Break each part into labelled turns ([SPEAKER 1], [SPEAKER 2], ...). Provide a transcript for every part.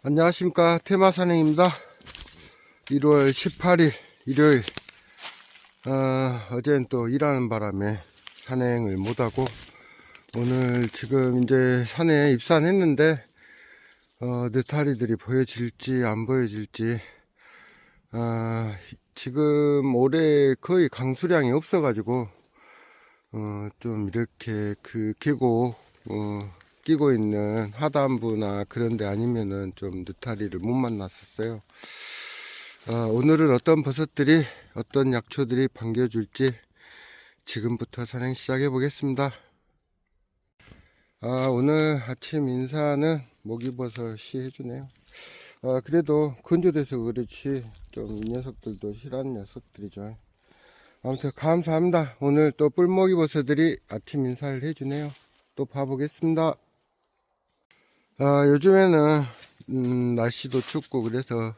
[SPEAKER 1] 안녕하십니까. 테마산행입니다. 1월 18일 일요일. 어, 어제는 또 일하는 바람에 산행을 못하고 오늘 지금 이제 산에 입산했는데 어, 느타리들이 보여질지 안 보여질지 아, 지금 올해 거의 강수량이 없어 가지고 어, 좀 이렇게 그 계곡 어, 끼고 있는 하단부나 그런 데 아니면은 좀 느타리를 못 만났었어요. 어, 오늘은 어떤 버섯들이 어떤 약초들이 반겨줄지 지금부터 산행 시작해 보겠습니다. 아, 오늘 아침 인사는 모기버섯이 해주네요. 아, 그래도 건조돼서 그렇지 좀 이 녀석들도 실한 녀석들이죠. 아무튼 감사합니다. 오늘 또 뿔먹이 버섯들이 아침 인사를 해주네요. 또 봐보겠습니다. 아, 요즘에는 음, 날씨도 춥고 그래서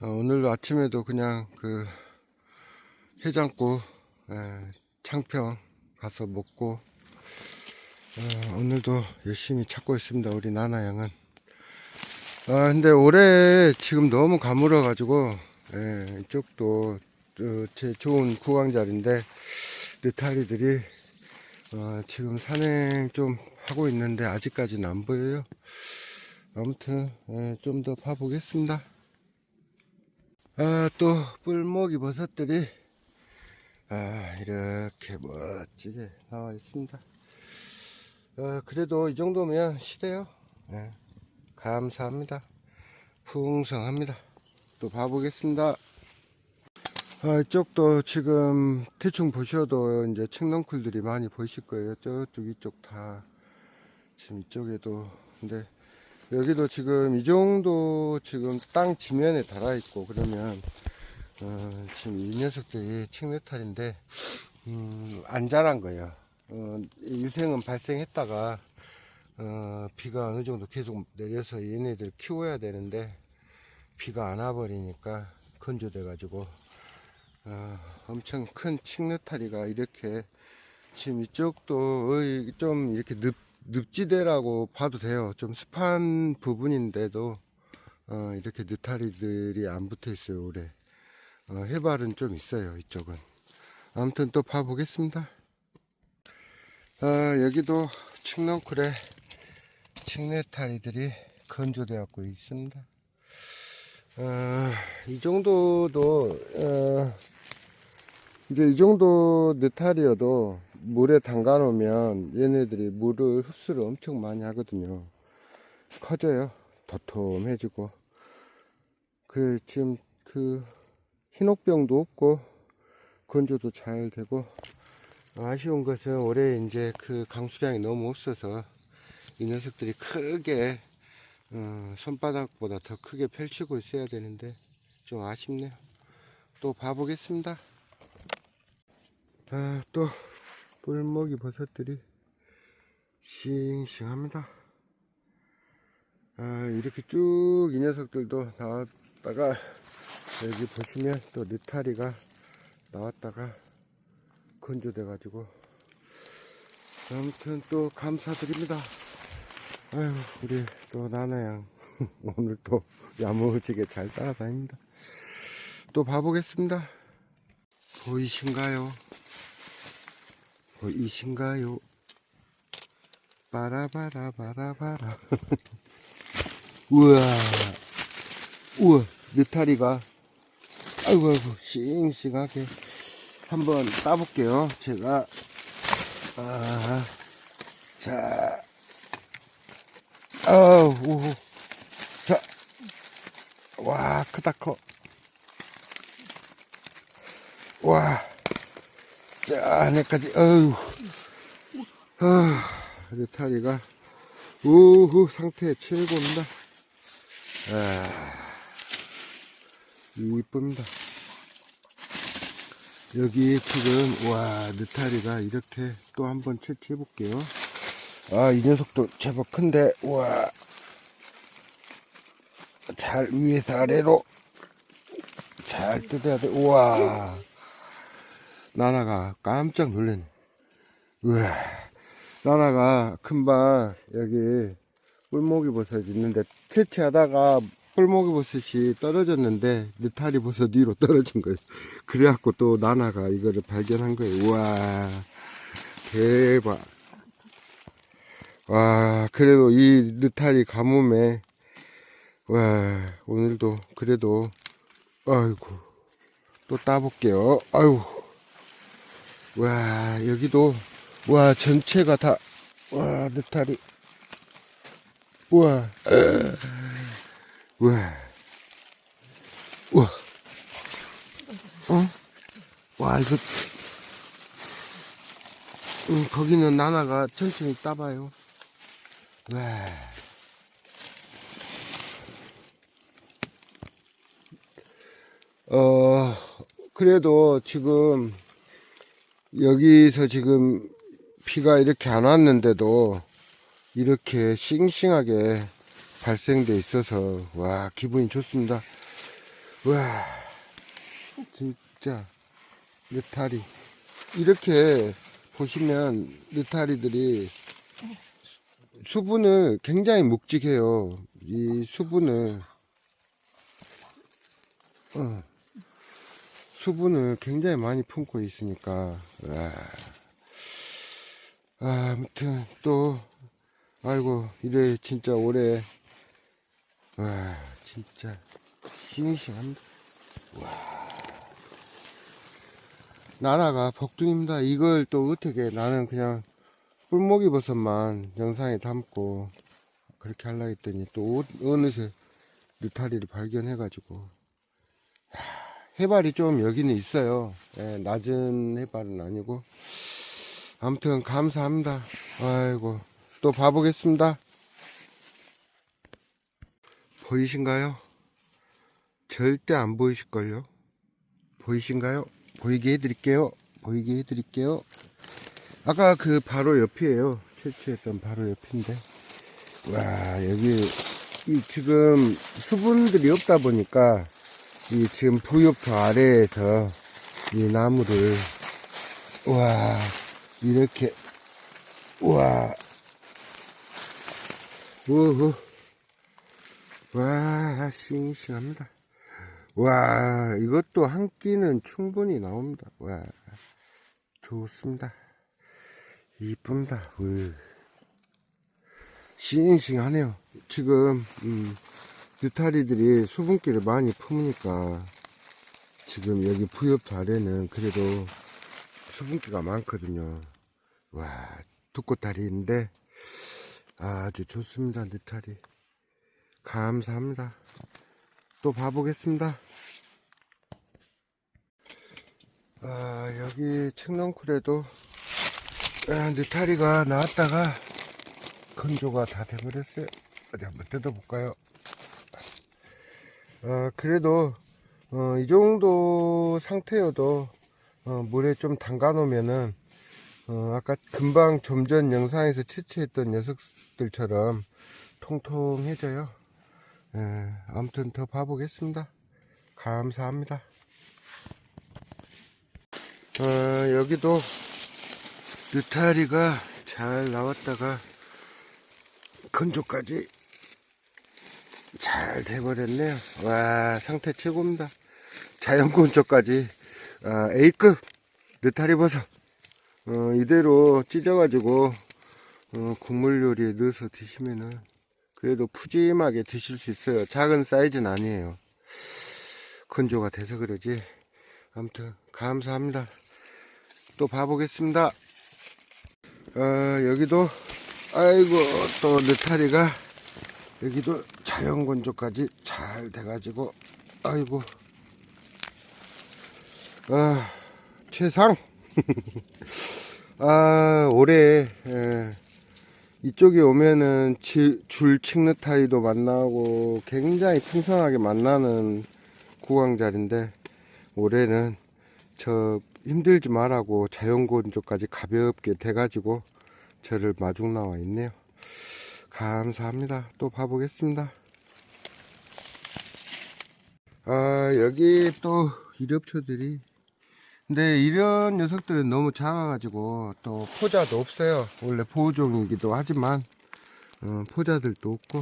[SPEAKER 1] 어, 오늘 아침에도 그냥 그 해장국 에, 창평 가서 먹고 어, 오늘도 열심히 찾고 있습니다. 우리 나나 양은. 아 근데 올해 지금 너무 가물어 가지고 예, 이쪽도 저, 제 좋은 구강자리인데 느타리들이 어, 지금 산행 좀 하고 있는데 아직까지는 안 보여요. 아무튼 예, 좀더 봐보겠습니다. 아, 또 뿔먹이 버섯들이 아, 이렇게 멋지게 나와 있습니다. 어, 그래도 이 정도면 시대요. 예, 감사합니다. 풍성합니다. 또 봐보겠습니다. 아, 이쪽도 지금 대충 보셔도 이제 청렁쿨들이 많이 보이실 거예요. 저쪽 이쪽 다 지금 이쪽에도 근데 여기도 지금 이 정도 지금 땅 지면에 달아 있고 그러면 어, 지금 이 녀석들이 칡네탈인데 음, 안 자란 거예요. 어, 유생은 발생했다가 어, 비가 어느 정도 계속 내려서 얘네들 키워야 되는데 비가 안 와버리니까 건조돼 가지고 어, 엄청 큰 칡느타리가 이렇게 지금 이쪽도 좀 이렇게 늪, 늪지대라고 봐도 돼요. 좀 습한 부분인데도 어, 이렇게 느타리들이 안 붙어 있어요 올해. 어, 해발은 좀 있어요 이쪽은. 아무튼 또 봐보겠습니다. 아, 여기도 칡넝쿨에 칡네타리들이 건조되어 갖고 있습니다. 어, 이 정도도 어, 이제 이 정도 느타리여도 물에 담가 놓으면 얘네들이 물을 흡수를 엄청 많이 하거든요. 커져요. 도톰해지고. 그 지금 그 흰옥병도 없고 건조도 잘 되고 아쉬운 것은 올해 이제 그 강수량이 너무 없어서 이 녀석들이 크게 어, 손바닥보다 더 크게 펼치고 있어야 되는데 좀 아쉽네요. 또 봐보겠습니다. 아, 또 뿔먹이 버섯들이 싱싱합니다. 아, 이렇게 쭉 이 녀석들도 나왔다가 여기 보시면 또 느타리가 나왔다가 건조돼 가지고 아무튼 또 감사드립니다. 아유, 우리 또 나나양 오늘 또 야무지게 잘 따라다닙니다. 또 봐보겠습니다. 보이신가요? 보이신가요? 바라바라바라바라. 우와, 우와, 느타리가 아이고 아이고 싱싱하게 한번 따볼게요. 제가 아, 자. 아우. 자. 와, 크다, 커. 와. 자, 안에까지, 어우. 아, 느타리가, 우후, 상태 최고입니다. 아, 이쁩니다. 여기 지금, 와, 느타리가 이렇게 또 한번 채취해 볼게요. 아, 이 녀석도 제법 큰데, 우와. 잘 위에서 아래로 잘 뜯어야 돼. 우와. 나나가 깜짝 놀랐네. 우와. 나나가 금방 여기 뿔모기 버섯이 있는데 채취하다가 뿔모기 버섯이 떨어졌는데 느타리 버섯 위로 떨어진 거예요. 그래갖고 또 나나가 이거를 발견한 거예요. 우와 대박. 와 그래도 이 느타리 가뭄에 와 오늘도 그래도 아이고 또 따볼게요. 아유 와 여기도 와 전체가 다와 느타리 우와 에. 우와 우와 어? 와 이거 음, 거기는 나나가 천천히 따봐요 와 어, 그래도 지금 여기서 지금 비가 이렇게 안 왔는데도 이렇게 싱싱하게 발생돼 있어서 와 기분이 좋습니다. 와 진짜 느타리 이렇게 보시면 느타리들이 수분을 굉장히 묵직해요. 이 수분을 어, 수분을 굉장히 많이 품고 있으니까. 와. 아, 아무튼 또 아이고 이래 진짜 올해 와 진짜 싱싱합니다. 와. 나라가 복둥입니다. 이걸 또 어떻게 나는 그냥 뿔모기 버섯만 영상에 담고 그렇게 하려 했더니 또 어- 어느새 느타리를 발견해 가지고 해발이 좀 여기는 있어요 예, 낮은 해발은 아니고 아무튼 감사합니다 아이고 또 봐보겠습니다. 보이신가요? 절대 안 보이실걸요? 보이신가요? 보이게 해드릴게요. 보이게 해드릴게요. 아까 그 바로 옆이에요. 채취했던 바로 옆인데. 와, 여기, 이 지금 수분들이 없다 보니까, 이 지금 부엽토 아래에서 이 나무를, 와, 이렇게, 와, 우후. 와, 싱싱합니다. 와, 이것도 한 끼는 충분히 나옵니다. 와, 좋습니다. 이쁩니다. 으. 싱싱하네요. 지금, 음, 느타리들이 수분기를 많이 품으니까, 지금 여기 부엽 아래는 그래도 수분기가 많거든요. 와, 두꺼다리인데, 아주 좋습니다, 느타리. 감사합니다. 또 봐보겠습니다. 아, 여기 청렁쿨에도 아, 느타리가 나왔다가 건조가 다 돼버렸어요. 어디 한번 뜯어볼까요? 아, 그래도 어, 이 정도 상태여도 어, 물에 좀 담가 놓으면은 어, 아까 금방 좀 전 영상에서 채취했던 녀석들처럼 통통해져요. 예, 아무튼 더 봐보겠습니다. 감사합니다. 어, 여기도 느타리가 잘 나왔다가 건조까지 잘 돼버렸네요. 와, 상태 최고입니다. 자연 건조까지 아, A급 느타리 버섯. 어, 이대로 찢어가지고 어, 국물 요리에 넣어서 드시면은 그래도 푸짐하게 드실 수 있어요. 작은 사이즈는 아니에요. 건조가 돼서 그러지. 아무튼 감사합니다. 또 봐보겠습니다. 어, 여기도 아이고 또 느타리가 여기도 자연 건조까지 잘 돼가지고 아이고 아 최상 아 올해 예, 이쪽에 오면은 지- 줄 칡느타리도 만나고 굉장히 풍성하게 만나는 구강자리인데 올해는 저 힘들지 말라고 자연건조까지 가볍게 돼가지고 저를 마중 나와 있네요. 감사합니다. 또 봐보겠습니다. 아 여기 또 이력초들이 근데 이런 녀석들은 너무 작아가지고 또 포자도 없어요. 원래 보호종이기도 하지만 어, 포자들도 없고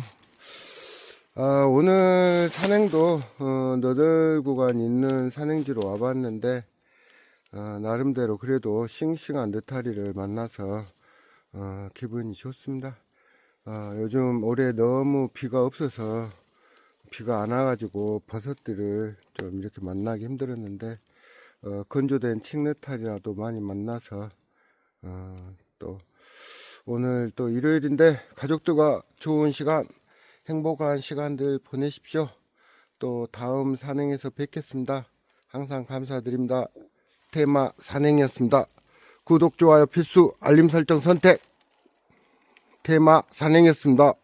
[SPEAKER 1] 아, 오늘 산행도 어, 너덜 구간 있는 산행지로 와봤는데 어, 나름대로 그래도 싱싱한 느타리를 만나서 어, 기분이 좋습니다. 어, 요즘 올해 너무 비가 없어서 비가 안 와가지고 버섯들을 좀 이렇게 만나기 힘들었는데 어, 건조된 칡느타리라도 많이 만나서 어, 또 오늘 또 일요일인데 가족들과 좋은 시간 행복한 시간들 보내십시오. 또 다음 산행에서 뵙겠습니다. 항상 감사드립니다. 테마 산행이었습니다. 구독, 좋아요 필수, 알림 설정 선택. 테마 산행이었습니다.